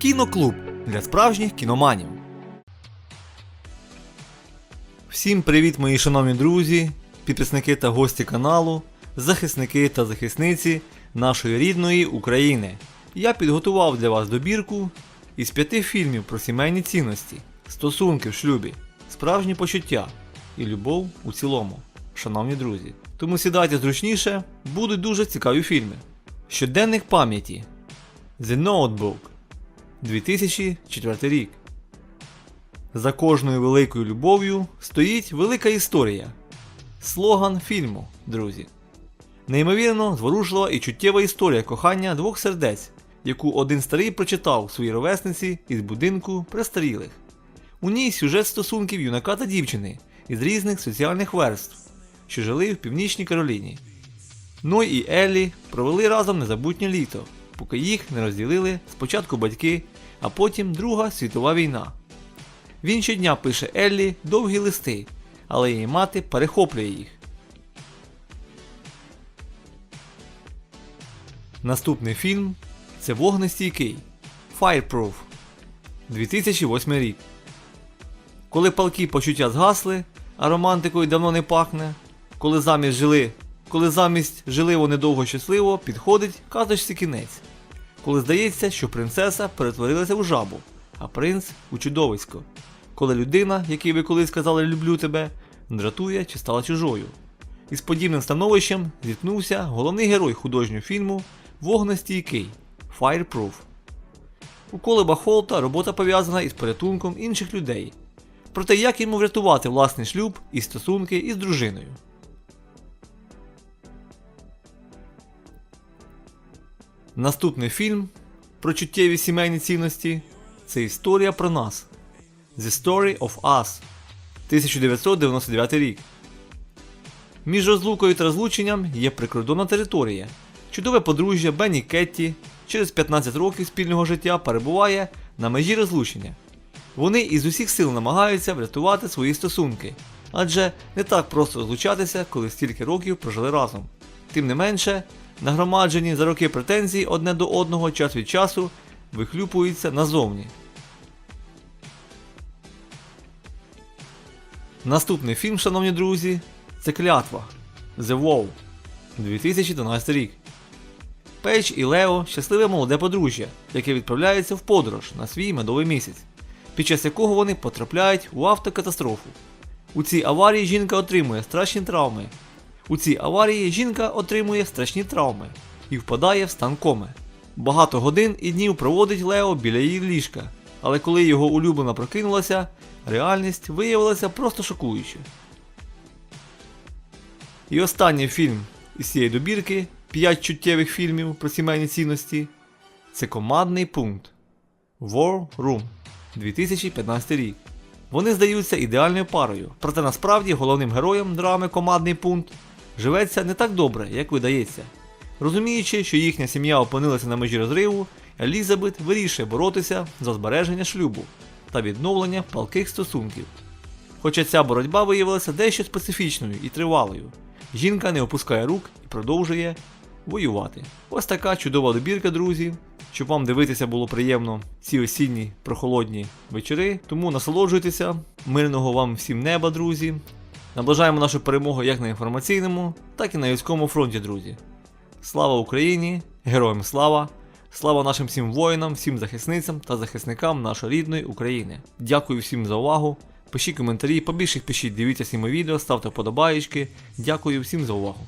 Кіноклуб для справжніх кіноманів. Всім привіт, мої шановні друзі, підписники та гості каналу, захисники та захисниці нашої рідної України. Я підготував для вас добірку із п'яти фільмів про сімейні цінності, стосунки в шлюбі, справжні почуття і любов у цілому, шановні друзі. Тому сідайте зручніше, будуть дуже цікаві фільми. Щоденник пам'яті The Notebook 2004 рік. За кожною великою любов'ю стоїть велика історія. Слоган фільму, друзі. Неймовірно зворушлива і чуттєва історія кохання двох сердець, яку один старий прочитав своїй ровесниці із будинку престарілих. У ній сюжет стосунків юнака та дівчини із різних соціальних верств, що жили в північній Кароліні. Ной і Еллі провели разом незабутнє літо, поки їх не розділили спочатку батьки, а потім Друга світова війна. Він щодня пише Еллі довгі листи, але її мати перехоплює їх. Наступний фільм це Вогнестійкий Fireproof 2008 рік. Коли палкі почуття згасли, а романтикою давно не пахне, коли замість жили, коли замість жили вони довго щасливо, підходить казочці кінець. Коли здається, що принцеса перетворилася у жабу, а принц у чудовисько. Коли людина, якій ви колись сказали люблю тебе, дратує чи стала чужою. Із подібним становищем зіткнувся головний герой художнього фільму Вогнестійкий Fireproof. У Колеба Холта робота пов'язана із порятунком інших людей. Про те, як йому врятувати власний шлюб і стосунки із дружиною. Наступний фільм про чуттєві сімейні цінності це історія про нас. The Story of Us 1999 рік. Між розлукою та розлученням є прикордонна територія. Чудове подружжя Бенні Кетті через 15 років спільного життя перебуває на межі розлучення. Вони із усіх сил намагаються врятувати свої стосунки, адже не так просто розлучатися, коли стільки років прожили разом. Тим не менше, нагромаджені за роки претензії одне до одного час від часу вихлюпуються назовні. Наступний фільм, шановні друзі, це Клятва The Vow 2012 рік. Пейдж і Лео щасливе молоде подружжя, яке відправляється в подорож на свій медовий місяць, під час якого вони потрапляють у автокатастрофу. У цій аварії жінка отримує страшні травми. У цій аварії жінка отримує страшні травми і впадає в стан коми. Багато годин і днів проводить Лео біля її ліжка, але коли його улюблена прокинулася, реальність виявилася просто шокуючою. І останній фільм із цієї добірки 5 чуттєвих фільмів про сімейні цінності це командний пункт War Room 2015 рік. Вони здаються ідеальною парою, проте насправді головним героєм драми командний пункт живеться не так добре, як видається. Розуміючи, що їхня сім'я опинилася на межі розриву, Елізабет вирішує боротися за збереження шлюбу та відновлення палких стосунків. Хоча ця боротьба виявилася дещо специфічною і тривалою, жінка не опускає рук і продовжує воювати. Ось така чудова добірка, друзі. Щоб вам дивитися було приємно ці осінні прохолодні вечори. Тому насолоджуйтеся, мирного вам всім неба, друзі. Наближаємо нашу перемогу як на інформаційному, так і на військовому фронті, друзі. Слава Україні! Героям слава! Слава нашим всім воїнам, всім захисницям та захисникам нашої рідної України. Дякую всім за увагу. Пишіть коментарі, побільше пишіть, дивіться всі мої відео, ставте вподобаєчки. Дякую всім за увагу.